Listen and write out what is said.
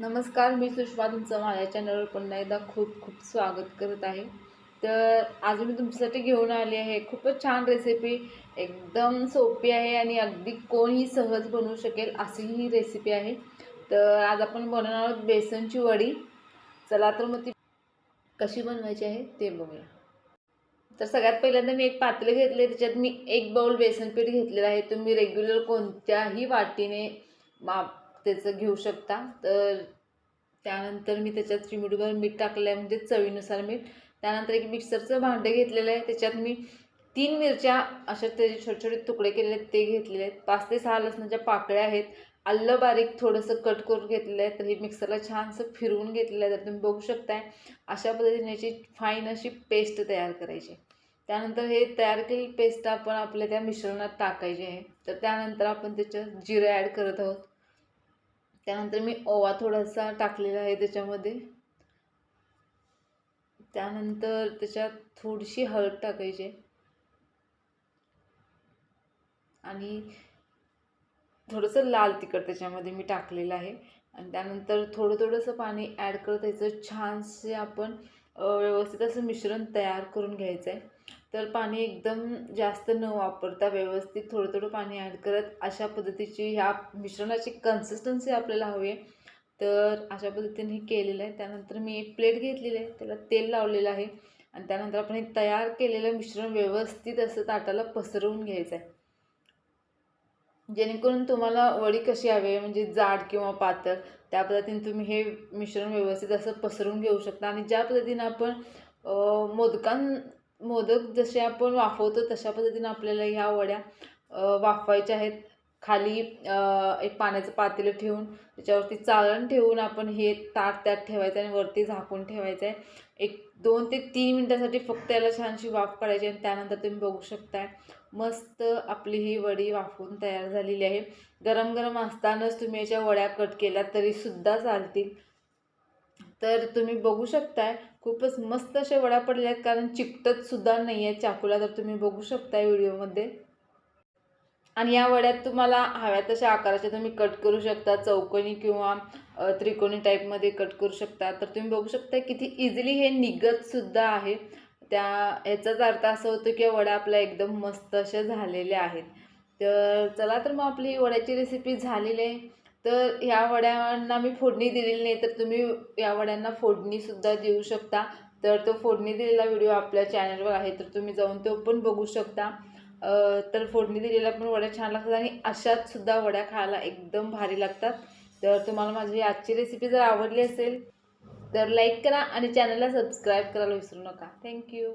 नमस्कार मी सुषमा तुमचं माझ्या चॅनलवर पुन्हा एकदा खूप खूप स्वागत करत आहे. तर आज मी तुमच्यासाठी घेऊन आली आहे. खूपच छान रेसिपी एकदम सोपी आहे आणि अगदी कोणीही सहज बनवू शकेल अशी ही रेसिपी आहे. तर आज आपण बनवणार आहोत बेसनची वडी. चला तर मग ती कशी बनवायची आहे ते बघूया. तर सगळ्यात पहिल्यांदा मी एक पातेले घेतले त्याच्यात मी एक बाउल बेसन पीठ घेतलेलं आहे. तुम्ही रेग्युलर कोणत्याही वाटीने माप त्याचं घेऊ शकता. तर त्यानंतर मी त्याच्यात चिमूटभर मीठ टाकलं आहे म्हणजे चवीनुसार मीठ. त्यानंतर एक मिक्सरचं भांडं घेतलेलं आहे. त्याच्यात मी तीन मिरच्या अशा त्याचे छोटे छोटे तुकडे केलेले आहेत. ते घेतलेले आहेत. पाच ते सहा लसणाच्या पाकळ्या आहेत. आलं बारीक थोडंसं कट करून घेतलेलं आहे. तर हे मिक्सरला छानसं फिरवून घेतलेलं आहे. तर तुम्ही बघू शकताय अशा पद्धतीने याची फाईन अशी पेस्ट तयार करायची त्यानंतर हे तयार केलेली पेस्ट आपण आपल्या त्या मिश्रणात टाकायची आहे. तर त्यानंतर आपण त्याच्यात जिरं ॲड करत आहोत. त्यानंतर मी ओवा थोडासा टाकलेला आहे त्याच्यामध्ये. त्यानंतर त्याच्यात थोडीशी हळद टाकायची. आणि थोडंसं लाल तिखट त्याच्यामध्ये मी टाकलेलं आहे. आणि त्यानंतर थोडं थोडंसं पाणी ॲड करत त्याचं छानसे आपण व्यवस्थित असं मिश्रण तयार करून घ्यायचं आहे तर पाणी एकदम जास्त न वापरता व्यवस्थित थोडं थोडं पाणी ॲड करत अशा पद्धतीची ह्या मिश्रणाची कन्सिस्टन्सी आपल्याला हवी आहे. तर अशा पद्धतीने हे केलेलं आहे. त्यानंतर मी एक प्लेट घेतलेली आहे. त्याला तेल लावलेलं आहे. आणि त्यानंतर आपण हे तयार केलेलं मिश्रण व्यवस्थित असं ताटाला पसरवून घ्यायचं आहे जेणेकरून तुम्हाला वडी कशी हवी म्हणजे जाड किंवा पातळ त्या पद्धतीने तुम्ही हे मिश्रण व्यवस्थित असं पसरून घेऊ शकता. आणि ज्या पद्धतीनं आपण मोदकां मोदक जसे आपण वाफवतो तशा पद्धतीनं आपल्याला ह्या वड्या वाफवायच्या आहेत. खाली एक पाण्याचं पातेलं ठेवून त्याच्यावरती चाळण ठेवून आपण हे ताट त्यात ठेवायचं आणि वरती झाकून ठेवायचं आहे एक दोन ते तीन मिनटासाठी फक्त याला छानशी वाफ काढायची आणि त्यानंतर तुम्ही बघू शकताय. मस्त आपली ही वडी वाफवून तयार झालेली आहे. गरम गरम असतानाच तुम्ही याच्या वड्या कट केल्या तरीसुद्धा चालतील. तर तुम्ही बघू शकताय खूपच मस्त अशा वड्या पडल्या आहेत कारण चिकटत सुद्धा नाही आहेत चाकूला तर तुम्ही बघू शकताय व्हिडिओमध्ये. आणि या वड्यात तुम्हाला हव्या तशा आकाराच्या तुम्ही कट करू शकता चौकोनी किंवा त्रिकोणी टाईपमध्ये कट करू शकता. तर तुम्ही बघू शकता किती इझिली हे निघतसुद्धा आहे. त्या ह्याचाच अर्थ असं होतो की वड्या आपल्या एकदम मस्त अशा झालेल्या आहेत. तर चला तर मग आपली वड्याची रेसिपी झालेली आहे. तर ह्या वड्यांना मी फोडणी दिलेली नाही तर तुम्ही या वड्यांना फोडणीसुद्धा देऊ शकता. तर तो फोडणी दिलेला व्हिडिओ आपल्या चॅनलवर आहे तर तुम्ही जाऊन तो पण बघू शकता. तर फोडणी दिलेल्या पण वड्या छान लागतात आणि अशाच सुद्धा वड्या खायला एकदम भारी लागतात. तर तुम्हाला माझी आजची रेसिपी जर आवडली असेल तर लाईक करा आणि चॅनलला सबस्क्राईब करायला विसरू नका. थँक्यू